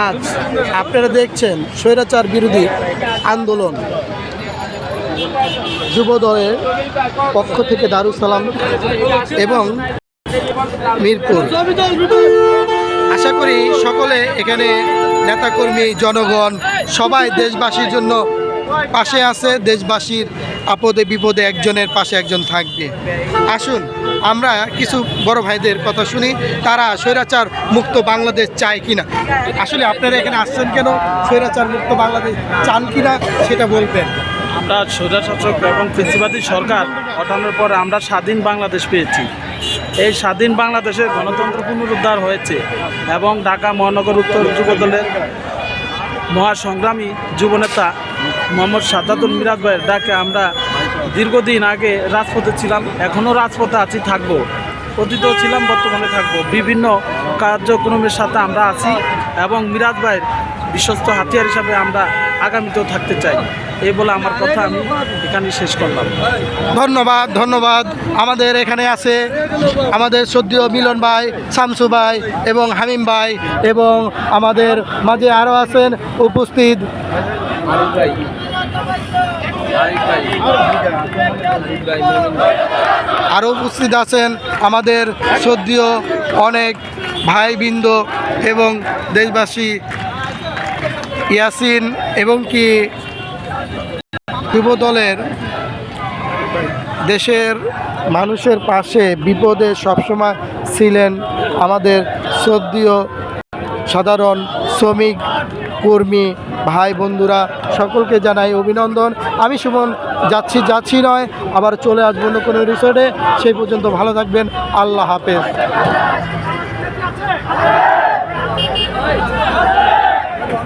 আজ আপনারা দেখছেন স্বৈরাচার বিরোধী আন্দোলন। যুবদলের পক্ষ থেকে দারুসালাম এবং মিরপুর। আশা করি সকলে এখানে নেতাকর্মী, জনগণ, সবাই দেশবাসীর জন্য পাশে আছে দেশবাসীর আপদে বিপদে একজনের পাশে একজন থাকবে। আসুন, আমরা কিছু বড় ভাইদের কথা শুনি, তারা স্বৈরাচার মুক্ত বাংলাদেশ চায় কিনা। আসলে আপনারা এখানে আসছেন কেন? স্বৈরাচার মুক্ত বাংলাদেশ চান কিনা সেটা বলবেন। আমরা স্বৈরশাসক এবং ফেসিবাদী সরকার হটানোর পর আমরা স্বাধীন বাংলাদেশ পেয়েছি। এই স্বাধীন বাংলাদেশের গণতন্ত্র পুনরুদ্ধার হয়েছে এবং ঢাকা মহানগর উত্তর যুবদলের মহাসংগ্রামী যুবনেতা মোহাম্মদ সাদ্দাতুল মিরাজ ভাইয়ের ডাকে আমরা দীর্ঘদিন আগে রাজপথে ছিলাম এখনও রাজপথে আছি, থাকব। অতীতও ছিলাম, বর্তমানে থাকব। বিভিন্ন কার্যক্রমের সাথে আমরা আছি এবং মিরাজ ভাইয়ের বিশ্বস্ত হাতিয়ার হিসাবে আমরা আগামীতেও থাকতে চাই। এই বলে আমার কথা আমি এখানে শেষ করলাম। ধন্যবাদ ধন্যবাদ। আমাদের এখানে আছে আমাদের সদ্যীয় মিলন ভাই, শামসু ভাই এবং হামিম ভাই এবং আমাদের মাঝে আরও আছেন উপস্থিত আরও উপস্থিত আছেন আমাদের সদ্যীয় অনেক ভাইবৃন্দ এবং দেশবাসী ইয়াসিন এবং কি যুব দলের দেশের মানুষের পাশে বিপদে সবসময় ছিলেন আমাদের শ্রদ্ধীয় সাধারণ শ্রমিক কর্মী, ভাই বন্ধুরা, সকলকে জানাই অভিনন্দন। আমি সুমন, যাচ্ছি যাচ্ছি নয়, আবার চলে আসব অন্য কোনো রিসোর্টে সেই পর্যন্ত ভালো থাকবেন, আল্লাহ হাফেজ।